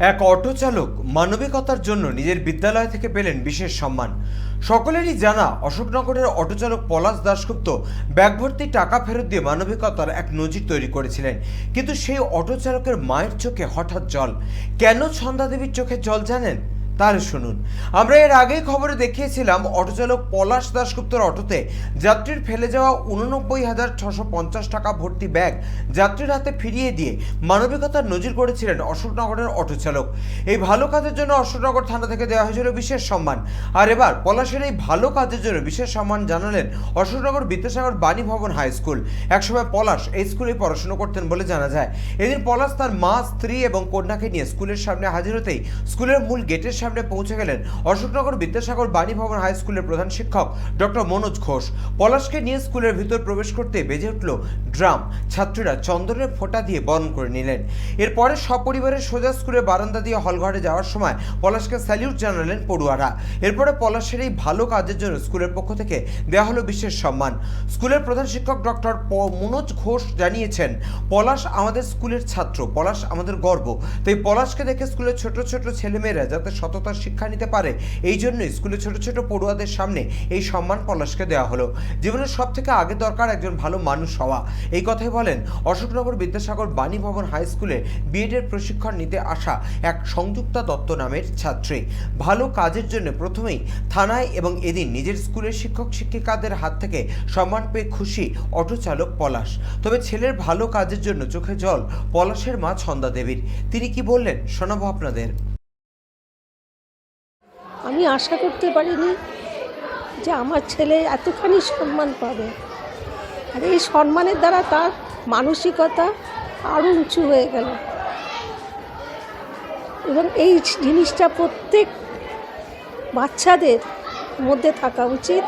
এক অটো চালক মানবিকতার জন্য নিজের বিদ্যালয় থেকে পেলেন বিশেষ সম্মান। সকলেরই জানা, অশোকনগরের অটো চালক পলাশ দাশগুপ্ত ব্যাগভর্তি টাকা ফেরত দিয়ে মানবিকতার এক নজির তৈরি করেছিলেন। কিন্তু সেই অটো চালকের মায়ের চোখে হঠাৎ জল। কেন ছন্দা দেবীর চোখে জল জানেন? তাহলে শুনুন। আমরা এর আগেই খবরে দেখিয়েছিলাম অটোচালক পলাশ দাশগুপ্তর অটোতে যাত্রীর ফেলে যাওয়া উননব্বই হাজার ছশো পঞ্চাশ টাকা ভর্তি ব্যাগ যাত্রীর হাতে ফিরিয়ে দিয়ে মানবিকতার নজির করেছিলেন অশোকনগরের অটোচালক। এই ভালো কাজের জন্য অশোকনগর থানা থেকে দেওয়া হয়েছিল বিশেষ সম্মান। আর এবার পলাশের এই ভালো কাজের জন্য বিশেষ সম্মান জানালেন অশোকনগর বিদ্যাসাগর বাণী ভবন হাই স্কুল। একসময় পলাশ এই স্কুলে পড়াশোনা করতেন বলে জানা যায়। এদিন পলাশ তার মা, স্ত্রী এবং কন্যাকে নিয়ে স্কুলের সামনে হাজির হতেই স্কুলের মূল গেটের সামনে পৌঁছে গেলেন অশোকনগর বিদ্যাসাগর বাণী ভবন হাই স্কুলের প্রধান শিক্ষক ডক্টর মনোজ ঘোষ। পলাশকে নিয়ে স্কুলের ভিতর প্রবেশ করতে বেজে উঠল ড্রাম। ছাত্রীরা চন্দনের ফোঁটা দিয়ে বরণ করে নিলেন। এরপরে সপরিবারের সোজা স্কুলের বারান্দা দিয়ে হলঘরে যাওয়ার সময় পলাশকে স্যালিউট জানালেন পড়ুয়ারা। এরপরে পলাশের এই ভালো কাজের জন্য স্কুলের পক্ষ থেকে দেওয়া হলো বিশেষ সম্মান। স্কুলের প্রধান শিক্ষক ডক্টর মনোজ ঘোষ জানিয়েছেন, পলাশ আমাদের স্কুলের ছাত্র, পলাশ আমাদের গর্ব। তাই পলাশকে দেখে স্কুলের ছোট ছোট ছেলেমেয়েরা যাতে সততার শিক্ষা নিতে পারে। এই জন্যই স্কুলে ছোট ছোট পড়ুয়াদের সামনে এই সম্মান পলাশকে দেওয়া হলো। জীবনের সব থেকে আগে দরকার একজন ভালো মানুষ হওয়া। এই কথাই বলেন অশোকনগর বিদ্যাসাগর বাণী ভবন হাই স্কুলে বিএডের প্রশিক্ষণ নিতে আসা এক সংযুক্তা দত্ত নামের ছাত্রী। ভালো কাজের জন্য প্রথমেই থানায় এবং এদিন নিজের স্কুলের শিক্ষক শিক্ষিকাদের হাত থেকে সম্মান পেয়ে খুশি অটো চালক পলাশ। তবে ছেলের ভালো কাজের জন্য চোখে জল পলাশের মা ছন্দা দেবীর। তিনি কি বললেন শোনাবো আপনাদের। আমি আশা করতে পারিনি যে আমার ছেলে এতখানি সম্মান পাবে। আর এই সম্মানের দ্বারা তার মানসিকতা আরও উঁচু হয়ে গেল। এবং এই জিনিসটা প্রত্যেক বাচ্চাদের মধ্যে থাকা উচিত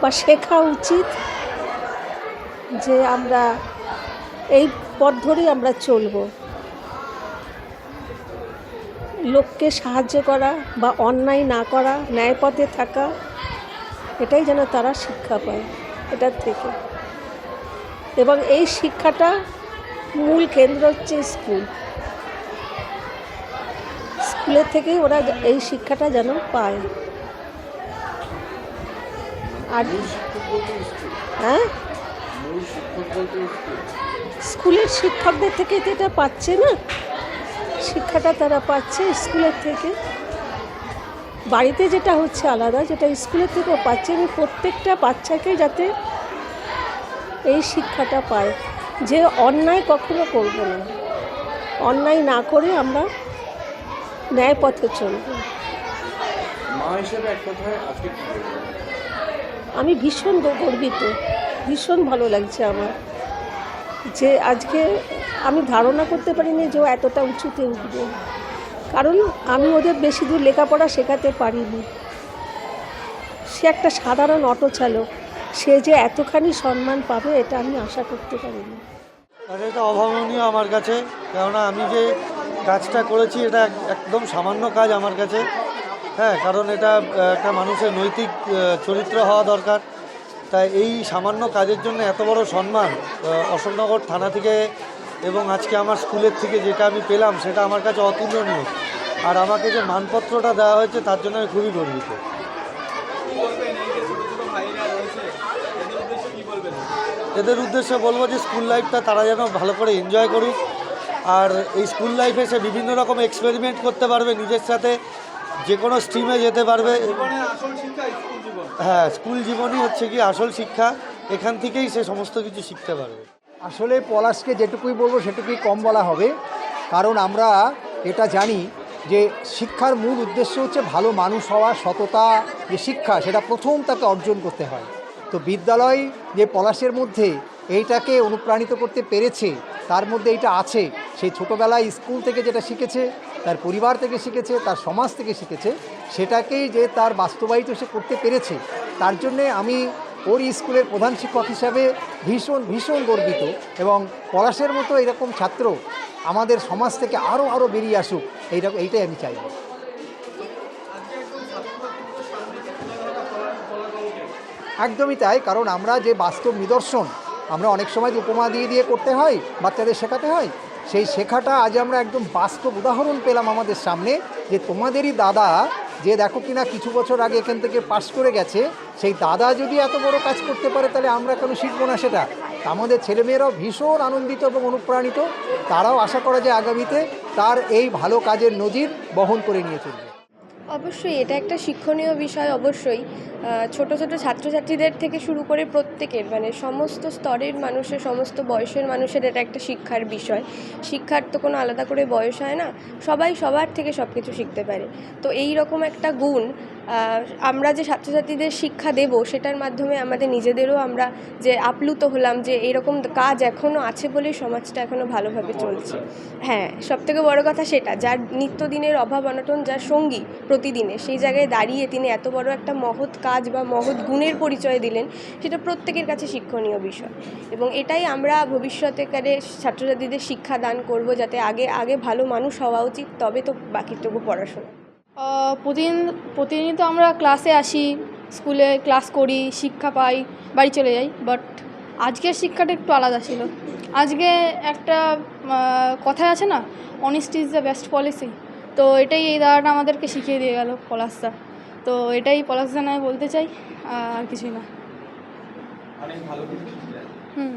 বা শেখা উচিত যে আমরা এই পথ ধরেই আমরা চলবো। লোককে সাহায্য করা বা অন্যায় না করা ন্যায় পথে থাকা এটাই যেন তারা শিক্ষা পায় এটার থেকে। এবং এই শিক্ষাটা মূল কেন্দ্র হচ্ছে স্কুল। স্কুলের থেকেই ওরা এই শিক্ষাটা যেন পায়। আর হ্যাঁ? স্কুলের শিক্ষকদের থেকে তো এটা পাচ্ছে না। শিক্ষাটা তারা পাচ্ছে স্কুলের থেকে। বাড়িতে যেটা হচ্ছে আলাদা যেটা স্কুলের থেকেও পাচ্ছে এবং প্রত্যেকটা বাচ্চাকে যাতে এই শিক্ষাটা পায়। যে অন্যায় কখনো করব না। অন্যায় না করে আমরা ন্যায় পথে চলব? আমি ভীষণ গর্বিত ভীষণ ভালো লাগছে আমার। যে আজকে আমি ধারণা করতে পারিনি যে ও এতটা উঁচুতে উঠবে। কারণ আমি ওদের বেশি দূর লেখাপড়া শেখাতে পারিনি। সে একটা সাধারণ অটো চালক। সে যে এতখানি সম্মান পাবে, এটা আমি আশা করতে পারিনি। এটা অভাবনীয় আমার কাছে। কেননা আমি যে কাজটা করেছি, এটা একদম সামান্য কাজ আমার কাছে। হ্যাঁ কারণ এটা, একটা মানুষের নৈতিক চরিত্র হওয়া দরকার। তাই এই সামান্য কাজের জন্য এত বড় সম্মান অশোকনগর থানা থেকে এবং আজকে আমার স্কুলের থেকে যেটা আমি পেলাম সেটা আমার কাছে অতুলনীয়। আর আমাকে যে মানপত্রটা দেওয়া হয়েছে তার জন্য আমি খুবই গর্বিত। এদের উদ্দেশ্যে বলব যে স্কুল লাইফটা তারা যেন ভালো করে এনজয় করুক। আর এই স্কুল লাইফে সে বিভিন্ন রকম এক্সপেরিমেন্ট করতে পারবে, নিজের সাথে যে কোনো স্ট্রিমে যেতে পারবে। হ্যাঁ স্কুল জীবনই হচ্ছে কি আসল শিক্ষা। এখান থেকেই সে সমস্ত কিছু শিখতে পারবে। আসলে পলাশকে যেটুকুই বলব, সেটুকুই কম বলা হবে। কারণ আমরা এটা জানি যে শিক্ষার মূল উদ্দেশ্য হচ্ছে ভালো মানুষ হওয়া, সততা, যে শিক্ষা, সেটা প্রথম তাকে অর্জন করতে হয়। তো বিদ্যালয় যে পলাশের মধ্যে এইটাকে অনুপ্রাণিত করতে পেরেছে, তার মধ্যে এইটা আছে। সেই ছোটোবেলায় স্কুল থেকে যেটা শিখেছে তার পরিবার থেকে শিখেছে, তার সমাজ থেকে শিখেছে, সেটাকেই যে তার বাস্তবায়িত সে করতে পেরেছে, তার জন্যে আমি ওর স্কুলের প্রধান শিক্ষক হিসাবে ভীষণ ভীষণ গর্বিত এবং পলাশের মতো এরকম ছাত্র আমাদের সমাজ থেকে আরও আরও বেরিয়ে আসুক এইরকম এইটাই আমি চাইব একদমই তাই, কারণ আমরা যে বাস্তব নিদর্শন, আমরা অনেক সময় উপমা দিয়ে দিয়ে করতে হয়, বাচ্চাদের শেখাতে হয় সেই শেখাটা আজ আমরা একদম বাস্তব উদাহরণ পেলাম আমাদের সামনে, যে তোমাদেরই দাদা যে দেখো কিনা কিছু বছর আগে এখান থেকে পাশ করে গেছে, সেই দাদা যদি এত বড় কাজ করতে পারে তাহলে আমরা কেন শিখব না সেটা? আমাদের ছেলেমেয়েরাও ভীষণ আনন্দিত এবং অনুপ্রাণিত, তারাও আশা করা যায় আগামীতে তার এই ভালো কাজের নজির বহন করে নিয়ে চলবে। অবশ্যই, এটা একটা শিক্ষণীয় বিষয় অবশ্যই। ছোট ছোট ছাত্রছাত্রীদের থেকে শুরু করে প্রত্যেকের মানে সমস্ত স্তরের মানুষের, সমস্ত বয়সের মানুষের এটা একটা শিক্ষার বিষয়। শিক্ষার তো কোনো আলাদা করে বয়স হয় না, সবাই সবার থেকে সব কিছু শিখতে পারে। তো এই রকম একটা গুণ আমরা যে ছাত্রছাত্রীদের শিক্ষা দেব সেটার মাধ্যমে আমাদের নিজেদেরও আমরা যে আপ্লুত হলাম যে এরকম কাজ এখনও আছে বলেই সমাজটা এখনও ভালোভাবে চলছে। হ্যাঁ সবথেকে বড় কথা সেটা যার নিত্যদিনের অভাব অনটন যার সঙ্গী প্রতিদিনে সেই জায়গায় দাঁড়িয়ে তিনি এত বড় একটা মহৎ কাজ বা মহৎ গুণের পরিচয় দিলেন সেটা প্রত্যেকের কাছে শিক্ষণীয় বিষয়। এবং এটাই আমরা ভবিষ্যতেকারে ছাত্রছাত্রীদের শিক্ষা দান করব যাতে আগে আগে ভালো মানুষ হওয়া উচিত তবে তো বাকিটুকু পড়াশোনা। আহ, প্রতিদিন প্রতিদিনই তো আমরা ক্লাসে আসি স্কুলে ক্লাস করি শিক্ষা পাই বাড়ি চলে যাই বাট আজকের শিক্ষাটা একটু আলাদা ছিল। আজকে একটা কথায় আছে না honest is the best policy তো এটাই এই দাদাটা আমাদেরকে শিখিয়ে দিয়ে গেল পলাশদা। তো এটাই পলাশদা নয় বলতে চাই আর কিছুই না। হুম।